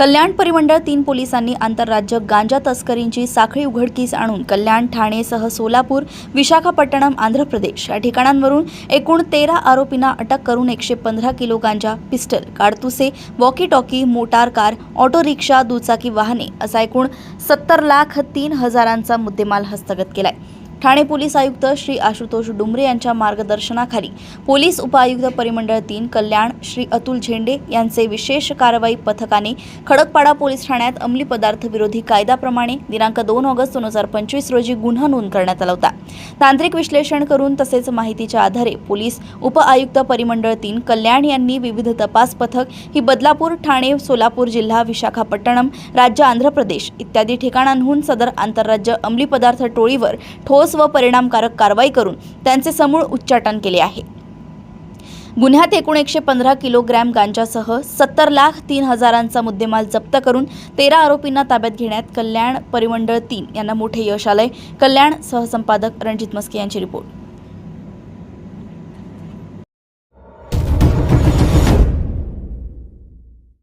कल्याण परिमंडळ तीन पोलिसांनी आंतरराज्य गांजा तस्करींची साखळी उघडकीस आणून कल्याण ठाणेसह सोलापूर विशाखापट्टणम आंध्र प्रदेश या ठिकाणांवरून एकूण तेरा आरोपींना अटक करून एकशे पंधरा किलो गांजा pistol काडतुसे walkie talkie motor car auto rickshaw दुचाकी वाहने असा एकूण सत्तर लाख तीन हजारांचा मुद्देमाल हस्तगत केलाय. ठाणे पोलीस आयुक्त श्री आशुतोष डुमरे यांच्या मार्गदर्शनाखाली पोलीस उपआयुक्त परिमंडळ तीन कल्याण श्री अतुल झेंडे यांचे विशेष कारवाई पथकाने खडकपाडा पोलीस ठाण्यात अंमली पदार्थ विरोधी कायद्याप्रमाणे दिनांक दोन ऑगस्ट दोन हजार पंचवीस रोजी गुन्हा नोंद करण्यात आला होता. तांत्रिक विश्लेषण करून तसेच माहितीच्या आधारे पोलीस उपआयुक्त परिमंडळ तीन कल्याण यांनी विविध तपास पथक ही बदलापूर ठाणे सोलापूर जिल्हा विशाखापट्टणम राज्य आंध्र प्रदेश इत्यादी ठिकाणांहून सदर आंतरराज्य अंमली पदार्थ टोळीवर ठोस ठोस व परिणामकारक कारवाई करून त्यांचे समूळ उच्चाटन केले आहे. गुन्ह्यात एकूण एकशे पंधरा किलोग्रॅम गांजासह सत्तर लाख तीन हजारांचा मुद्देमाल जप्त करून तेरा आरोपींना ताब्यात घेण्यात कल्याण परिमंडळ तीन यांना मोठे यश आलंय. कल्याण सहसंपादक रणजित मस्के यांची रिपोर्ट.